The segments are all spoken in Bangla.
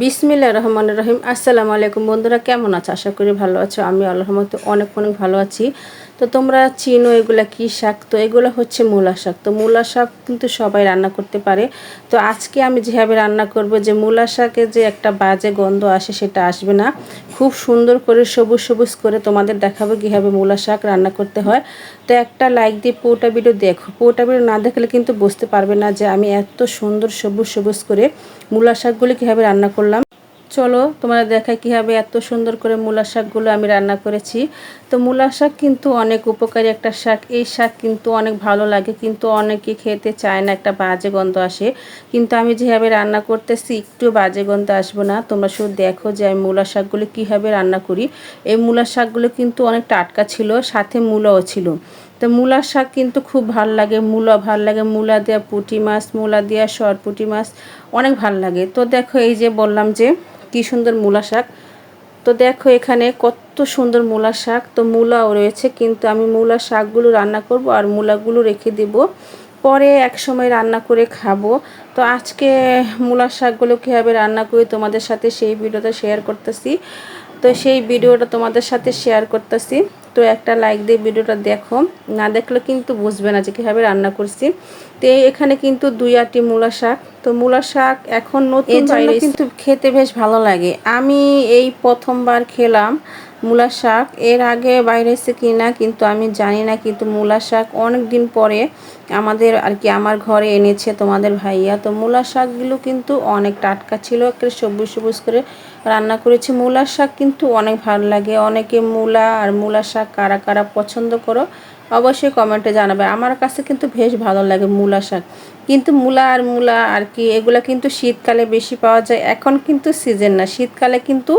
বিসমিল্লা রহমান রহিম। আসসালামু আলাইকুম বন্ধুরা, কেমন আছো? আশা করি ভালো আছো। আমি আল্লাহর মতো অনেক অনেক ভালো আছি। তো তোমরা চিনো এগুলা কি শাক? তো এগুলো হচ্ছে মূলা শাক। তো মূলা শাক কিন্তু সবাই রান্না করতে পারে। তো আজকে আমি যেভাবে রান্না করব, যে মূলা শাকে যে একটা বাজে গন্ধ আসে সেটা আসবে না। খুব সুন্দর করে সবুজ সবুজ করে তোমাদের দেখাবো কীভাবে মূলা শাক রান্না করতে হয়। তো একটা লাইক দিয়ে পুরোটা ভিডিও দেখো। পুরোটা ভিডিও না দেখলে কিন্তু বুঝতে পারবে না যে আমি এত সুন্দর সবুজ সবুজ করে মূলা শাকগুলি কীভাবে রান্না করলাম। চলো তোমাদের দেখায় কীভাবে এত সুন্দর করে মূলা শাকগুলো আমি রান্না করেছি। তো মূলা শাক কিন্তু অনেক উপকারী একটা শাক। এই শাক কিন্তু অনেক ভালো লাগে, কিন্তু অনেকে খেতে চায় না, একটা বাজে গন্ধ আসে। কিন্তু আমি যেভাবে রান্না করতেছি, একটু বাজে গন্ধ আসব না। তোমরা শুধু দেখো যে আমি মূলা শাকগুলো কীভাবে রান্না করি। এই মূলা শাকগুলো কিন্তু অনেক টাটকা ছিল, সাথে মূলাও ছিল। তো মূলা শাক কিন্তু খুব ভালো লাগে, মূলা ভালো লাগে। মূলা দেওয়া পুঁটি মাছ, মূলা দেওয়া সর পুঁটি মাছ, অনেক ভালো লাগে। তো দেখো এই যে বললাম যে কি সুন্দর মূলা শাক। তো দেখো এখানে কত সুন্দর মূলা শাক। তো মূলাও রয়েছে, কিন্তু আমি মূলা শাকগুলো রান্না করব আর মূলাগুলো রেখে দেব। পরে এক সময় রান্না করে খাব। তো আজকে মূলা শাকগুলো কীভাবে রান্না করি তোমাদের সাথে সেই ভিডিওটা শেয়ার করতেছি। তো সেই ভিডিওটা তোমাদের সাথে শেয়ার করতেছি। তো একটা লাইক দিয়ে ভিডিওটা দেখো। না দেখলে কিন্তু বুঝবে না যে কীভাবে রান্না করছি। তো এখানে কিন্তু দুই আটি মূলা শাক। তো মূলা শাক এখন নতুন কিন্তু খেতে বেশ ভালো লাগে। আমি এই প্রথমবার খেলাম মূলা শাক। এর আগে বাইরে এসে কিনা কিন্তু আমি জানি না কিন্তু মূলা শাক অনেক দিন পরে আমাদের আর কি আমার ঘরে এনেছে তোমাদের ভাইয়া। তো মূলা শাকগুলো কিন্তু অনেক টাটকা ছিল একটা সবুজ সবুজ করে রান্না করেছি। মূলা শাক কিন্তু অনেক ভালো লাগে। অনেকে মূলা আর মূলা শাক কারা কারা পছন্দ করো অবশ্যই কমেন্টে জানাবে। আমার কাছে কিন্তু বেশ ভালো লাগে মূলা শাক। কিন্তু মূলা আর মূলা আর কি, এগুলো কিন্তু শীতকালে বেশি পাওয়া যায়। এখন কিন্তু সিজন না। শীতকালে কিন্তু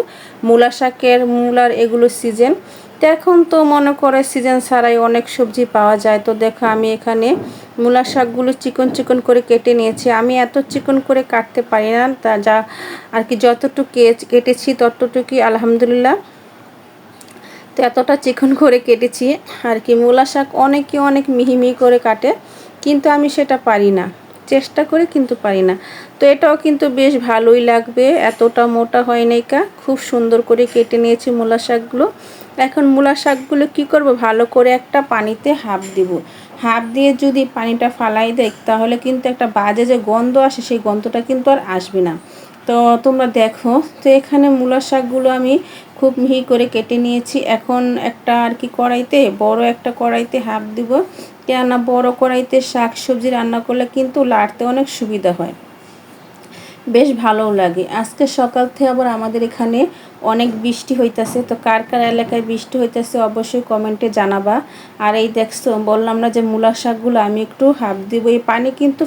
মূলা শাকের, মূলার এগুলো সিজন তো এখন তো মনে করে সিজন ছাড়াই অনেক সবজি পাওয়া যায়। তো দেখো আমি এখানে মূলা শাকগুলো চিকন চিকন করে কেটে নিয়েছি। আমি এত চিকন করে কাটতে পারি না। তা যা আর কি যতটুকু কেটেছি ততটুকুই আলহামদুলিল্লাহ। তো এতটা চিকন করে কেটেছি। আর কি, মূলা শাক অনেকে অনেক মিহি মিহি করে কাটে, কিন্তু আমি সেটা পারি না। চেষ্টা করে কিন্তু পারি না। তো এটাও কিন্তু বেশ ভালোই লাগবে, এতটা মোটা হয় নাই কা। খুব সুন্দর করে কেটে নিয়েছি মূলা শাকগুলো। এখন মূলা শাকগুলো কি করব? ভালো করে একটা পানিতে হাফ দিব। হাফ দিয়ে যদি পানিটা ফালাই দেয় তাহলে কিন্তু একটা বাজে যে গন্ধ আসে, সেই গন্ধটা কিন্তু আর আসবে না। তো তোমরা দেখো, তো এখানে মূলা শাকগুলো আমি খুব মিহি করে কেটে নিয়েছি। এখন একটা আর কি কড়াইতে, বড় একটা কড়াইতে হাফ দিব। কেননা বড় কড়াইতে শাক সবজি রান্না করলে কিন্তু লাড়তে অনেক সুবিধা হয়। বেশ ভালোও লাগে। আজকে সকাল থেকে আবার আমাদের এখানে অনেক বৃষ্টি হইতাছে। তো কার কার এলাকায় বৃষ্টি হইতেছে অবশ্যই কমেন্টে জানাবা। আর এই দেখছ, বললাম না যে মূলা শাকগুলো আমি একটু হাফ দেবো। এই পানি কিন্তু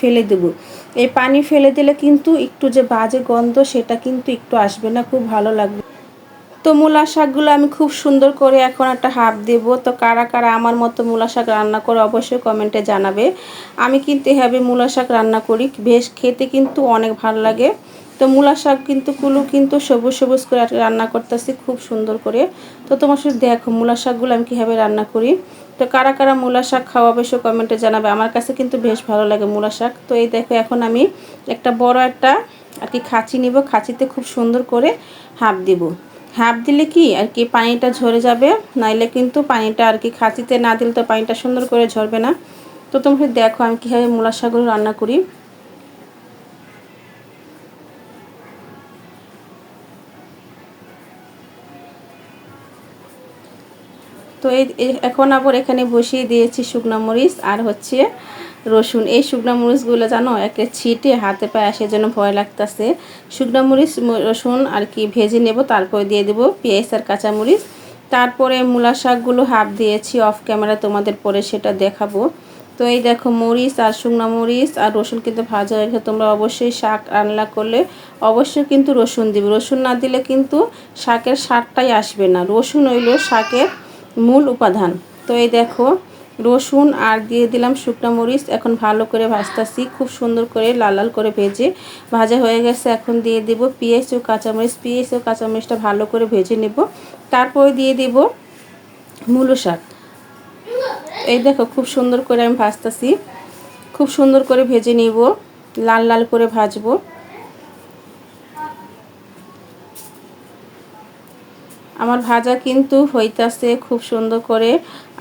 ফেলে দেবো। এই পানি ফেলে দিলে কিন্তু একটু যে বাজে গন্ধ, সেটা কিন্তু একটু আসবে না। খুব ভালো লাগবে। তো মূলা শাকগুলো আমি খুব সুন্দর করে এখন একটা হাফ দেব। তো কারা কারা আমার মতো মূলা শাক রান্না করে অবশ্যই কমেন্টে জানাবে। আমি কিন্তু এভাবে মূলা শাক রান্না করি, বেশ খেতে কিন্তু অনেক ভালো লাগে। তো মূলা শাক কিন্তু কুলু কিন্তু সবুজ সবুজ করে রান্না করতেছি খুব সুন্দর করে। তো তোমার সাথে দেখো মূলা শাকগুলো আমি কীভাবে রান্না করি। তো কারা কারা মূলা শাক খাওয়া অবশ্যই কমেন্টে জানাবে। আমার কাছে কিন্তু বেশ ভালো লাগে মূলা শাক। তো এই দেখো এখন আমি একটা বড় একটা আর কি খাঁচি নিব। খাঁচিতে খুব সুন্দর করে হাফ দিব। হাফ দিলে কি আর কি পানিটা ঝরে যাবে? নাইলে কিন্তু পানিটা আর কি খাঁচিতে না দিলে তো পানিটা সুন্দর করে ঝরবে না। তো তোমরা দেখো আমি কীভাবে মূলা শাকগুলো রান্না করি। তো এই এখন আবার এখানে বসিয়ে দিয়েছি শুকনো মরিচ আর হচ্ছে রসুন। এই শুকনো মরিচগুলো জানো একটা ছিটে হাতে পায়ে আসে জন্য ভয় লাগতেছে। শুকনো মরিচ রসুন আর কি ভেজে নেব, তারপরে দিয়ে দেবো পেঁয়াজ আর কাঁচামরিচ তারপরে মূলা শাকগুলো হাফ দিয়েছি অফ ক্যামেরা তোমাদের পরে সেটা দেখাবো। তো এই দেখো মরিচ আর শুকনো মরিচ আর রসুন কিন্তু ভাজা রেখে তোমরা অবশ্যই শাক রান্না করলে অবশ্যই কিন্তু রসুন দিবে। রসুন না দিলে কিন্তু শাকের স্বাদটাই আসবে না। রসুন হইল শাকের মূল উপাদান। তো এই দেখো রসুন আর দিয়ে দিলাম শুকনো মরিচ। এখন ভালো করে ভাজতাছি। খুব সুন্দর করে লাল লাল করে ভেজে ভাজা হয়ে গেছে। এখন দিয়ে দিব পেঁয়াজ ও কাঁচামরিচ। পেঁয়াজ ও কাঁচামরিচটা ভালো করে ভেজে নেব। তারপরে দিয়ে দিব মূলো শাক। এই দেখো, খুব সুন্দর করে আমি ভাজতাছি। খুব সুন্দর করে ভেজে নিব। লাল লাল করে ভাজবো। আমার ভাজা কিন্তু হইতাছে খুব সুন্দর করে।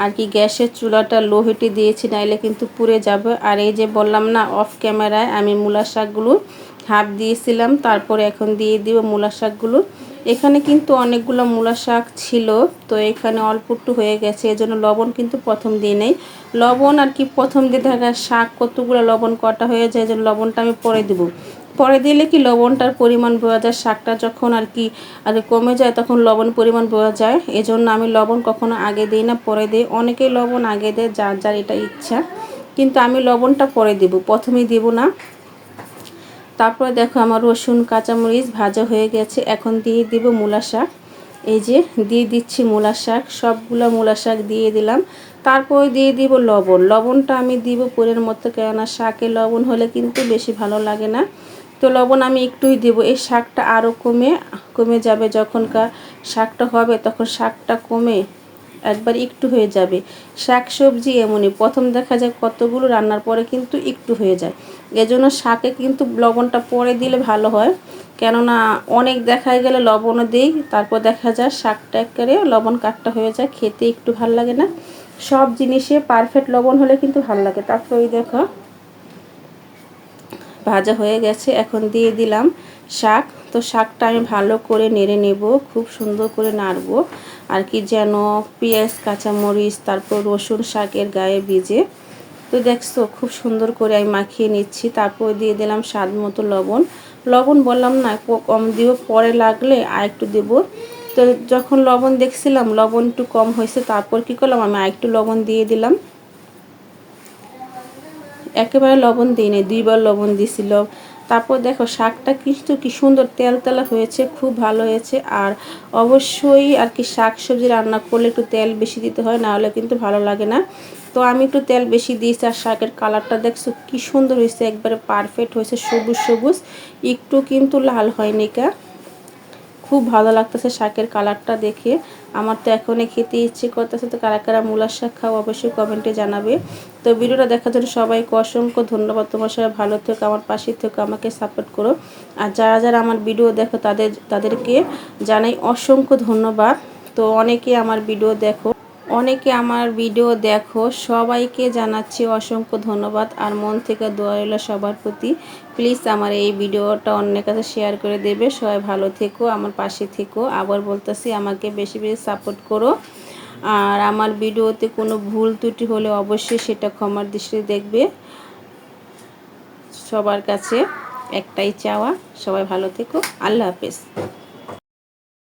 আর কি গ্যাসের চুলাটা লো হিটে দিয়েছি, নাইলে কিন্তু পুড়ে যাবে। আর এই যে বললাম না অফ ক্যামেরায় আমি মূলা শাকগুলো হাফ দিয়েছিলাম, তারপরে এখন দিয়ে দিব মূলা শাকগুলো। এখানে কিন্তু অনেকগুলো মূলা শাক ছিল, তো এখানে অল্প একটু হয়ে গেছে, এজন্য লবণ কিন্তু প্রথম দিয়ে নেই। লবণ আর কি প্রথম দিয়ে দেখা শাক, কতগুলো লবণ কটা হয়ে যায় যে লবণটা আমি পরে দেবো। পরে দিলে কি লবণটার পরিমাণ বোঝা যায়? শাকটা যখন আর কি, আর কমে যায়, তখন লবণ পরিমাণ বোঝা যায়। এজন্য আমি লবণ কখনো আগে দিই না, পরে দিই। অনেকেই লবণ আগে দেয়, যার যার এটা ইচ্ছা। কিন্তু আমি লবণটা পরে দেব, প্রথমেই দেব না। তারপরে দেখো আমার রসুন, কাঁচামরিচ ভাজা হয়ে গেছে। এখন দিয়ে দিব মূলা শাক। এই যে, দিয়ে দিচ্ছি মূলা শাক। সবগুলো মূলা শাক দিয়ে দিলাম। তারপরে দিয়ে দিব লবণ। লবণটা আমি দিব পরের মতো, কেননা শাকে লবণ হলে কিন্তু বেশি ভালো লাগে না। তো লবণ আমি একটুই দেব। এই শাকটা আরও কমে কমে যাবে যখনকার শাকটা হবে তখন শাকটা কমে একবার একটু হয়ে যাবে। শাক সবজি এমনই। প্রথম দেখা যায় কতগুলো রান্নার পরে কিন্তু একটু হয়ে যায়। এজন্য শাকে কিন্তু লবণটা পরে দিলে ভালো হয়। কেননা অনেক দেখা গেলে লবণও দিই, তারপর দেখা যায় শাকটা একেবারে লবণ কাটটা হয়ে যায়, খেতে একটু ভালো লাগে না। সব জিনিসে পারফেক্ট লবণ হলে কিন্তু ভালো লাগে। তারপর ওই দেখো ভাজা হয়ে গেছে, এখন দিয়ে দিলাম শাক। তো শাকটা আমি ভালো করে নেড়ে নেব, খুব সুন্দর করে নাড়বো। আর কি যেন পেঁয়াজ, কাঁচামরিচ, তারপর রসুন শাকের গায়ে ভিজে। তো দেখছ, খুব সুন্দর করে আমি মাখিয়ে নিচ্ছি। তারপর দিয়ে দিলাম স্বাদ মতো লবণ। লবণ বললাম না কম দিব পরে লাগলে আর একটু দেবো। তো যখন লবণ দেখছিলাম, লবণ একটু কম হয়েছে, তারপর কি করলাম, আমি আরেকটু লবণ দিয়ে দিলাম। একেবারে লবণ দিই নি দুইবার লবণ দিছিল। তারপর দেখো শাকটা কিন্তু কি সুন্দর তেল তেলা হয়েছে, খুব ভালো হয়েছে। আর অবশ্যই আর কি শাক সবজি রান্না করলে একটু তেল বেশি দিতে হয়, নাহলে কিন্তু ভালো লাগে না। তো আমি একটু তেল বেশি দিয়েছি, আর শাকের কালারটা দেখছ কি সুন্দর হয়েছে, একবারে পারফেক্ট হয়েছে, সবুজ সবুজ, একটু কিন্তু লাল হয়নি কা। খুব ভালো লাগতেছে শাকের কালারটা দেখে। আমার তো এখনই খেতে ইচ্ছে করতেছে, তো কারা কারা মূলার শাক খাও অবশ্যই কমেন্টে জানাবে। তো ভিডিওটা দেখার জন্য সবাইকে অসংখ্য ধন্যবাদ। তোমার সবাই ভালো থেকো, আমার পাশে থেকো, আমাকে সাপোর্ট করো। আর যারা যারা আমার ভিডিও দেখো, তাদের, তাদেরকে জানাই অসংখ্য ধন্যবাদ। তো অনেকে আমার ভিডিও দেখো। অনেকে আমার ভিডিও দেখো, সবাইকে জানাচ্ছি অসংখ্য ধন্যবাদ আর মন থেকে দোয়া রইল সবার প্রতি। প্লিজ আমার এই ভিডিওটা অন্যের কাছে শেয়ার করে দেবে। সবাই ভালো থেকো, আমার পাশে থেকো। আবার বলতেছি, আমাকে বেশি বেশি সাপোর্ট করো। আর আমার ভিডিওতে কোনো ভুল ত্রুটি হলে অবশ্যই সেটা ক্ষমার দৃষ্টিতে দেখবে। সবার কাছে একটাই চাওয়া, সবাই ভালো থেকো। আল্লাহ হাফেজ।